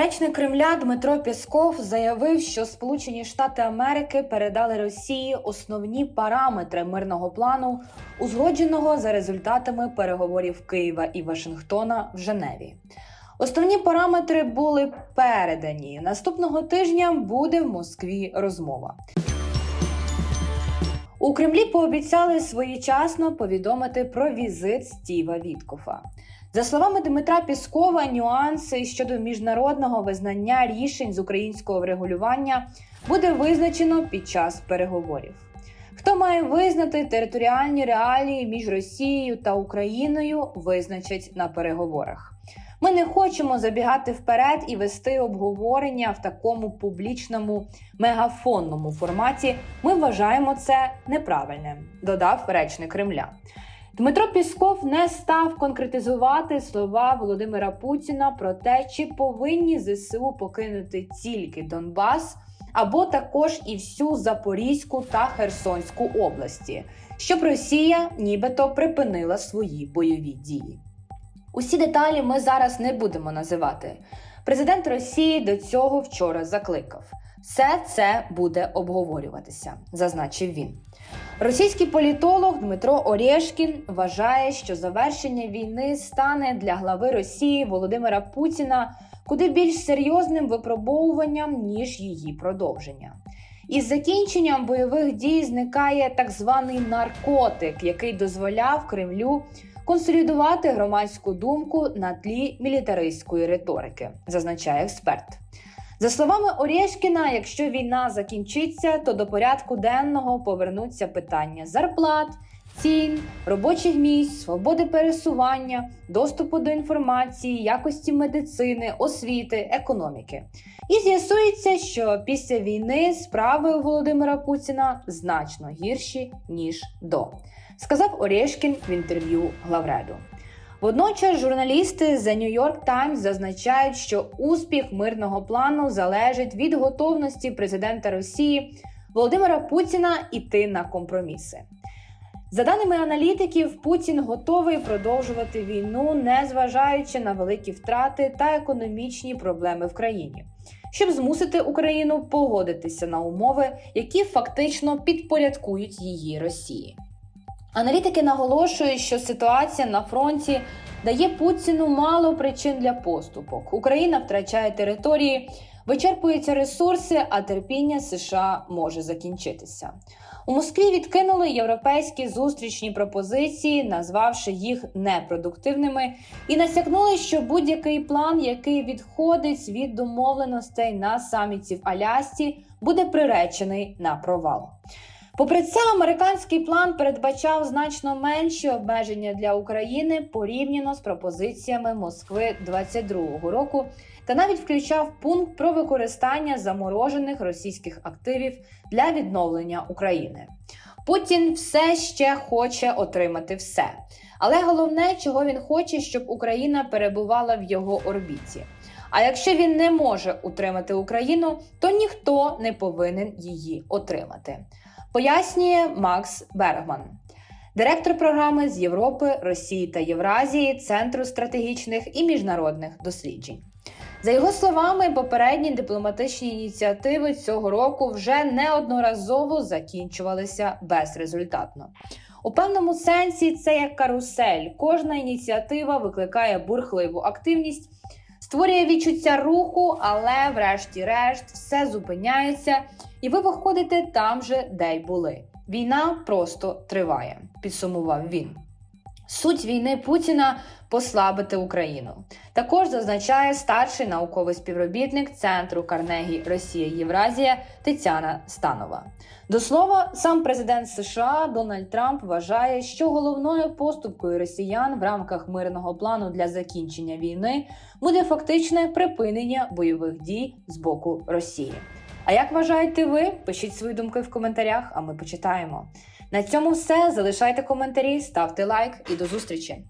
Речник Кремля Дмитро Пєсков заявив, що Сполучені Штати Америки передали Росії основні параметри мирного плану, узгодженого за результатами переговорів Києва і Вашингтона в Женеві. Основні параметри були передані. Наступного тижня буде в Москві розмова. У Кремлі пообіцяли своєчасно повідомити про візит Стіва Віткофа. За словами Дмитра Піскова, нюанси щодо міжнародного визнання рішень з українського врегулювання буде визначено під час переговорів. Хто має визнати територіальні реалії між Росією та Україною, визначать на переговорах. Ми не хочемо забігати вперед і вести обговорення в такому публічному мегафонному форматі. Ми вважаємо це неправильним, додав речник Кремля. Дмитро Пісков не став конкретизувати слова Володимира Путіна про те, чи повинні ЗСУ покинути тільки Донбас або також і всю Запорізьку та Херсонську області, щоб Росія нібито припинила свої бойові дії. Усі деталі ми зараз не будемо називати. Президент Росії до цього вчора закликав. Все це буде обговорюватися, зазначив він. Російський політолог Дмитро Орєшкін вважає, що завершення війни стане для глави Росії Володимира Путіна куди більш серйозним випробовуванням ніж її продовження. Із закінченням бойових дій зникає так званий наркотик, який дозволяв Кремлю консолідувати громадську думку на тлі мілітаристської риторики, зазначає експерт. За словами Орєшкіна, якщо війна закінчиться, то до порядку денного повернуться питання зарплат, цін, робочих місць, свободи пересування, доступу до інформації, якості медицини, освіти, економіки. І з'ясується, що після війни справи у Володимира Путіна значно гірші ніж до, сказав Орєшкін в інтерв'ю Главреду. Водночас журналісти The New York Times зазначають, що успіх мирного плану залежить від готовності президента Росії Володимира Путіна іти на компроміси. За даними аналітиків, Путін готовий продовжувати війну, незважаючи на великі втрати та економічні проблеми в країні, щоб змусити Україну погодитися на умови, які фактично підпорядкують її Росії. Аналітики наголошують, що ситуація на фронті дає Путіну мало причин для поступок. Україна втрачає території, вичерпуються ресурси, а терпіння США може закінчитися. У Москві відкинули європейські зустрічні пропозиції, назвавши їх непродуктивними, і насякнули, що будь-який план, який відходить від домовленостей на саміті в Алясці, буде приречений на провал. Попри це, американський план передбачав значно менші обмеження для України порівняно з пропозиціями Москви 22-го року, та навіть включав пункт про використання заморожених російських активів для відновлення України. Путін все ще хоче отримати все, але головне, чого він хоче, щоб Україна перебувала в його орбіті. А якщо він не може утримати Україну, то ніхто не повинен її отримати пояснює Макс Бергман, директор програми з Європи, Росії та Євразії Центру стратегічних і міжнародних досліджень. За його словами, попередні дипломатичні ініціативи цього року вже неодноразово закінчувалися безрезультатно. У певному сенсі це як карусель. Кожна ініціатива викликає бурхливу активність, створює відчуття руху, але, врешті-решт, все зупиняється, і ви виходите там же, де й були. Війна просто триває, підсумував він. Суть війни Путіна послабити Україну. Також зазначає старший науковий співробітник Центру Карнегі Росія Євразія Тетяна Станова. До слова, сам президент США Дональд Трамп вважає, що головною поступкою росіян в рамках мирного плану для закінчення війни буде фактичне припинення бойових дій з боку Росії. А як вважаєте ви? Пишіть свої думки в коментарях, а ми почитаємо. На цьому все. Залишайте коментарі, ставте лайк і до зустрічі.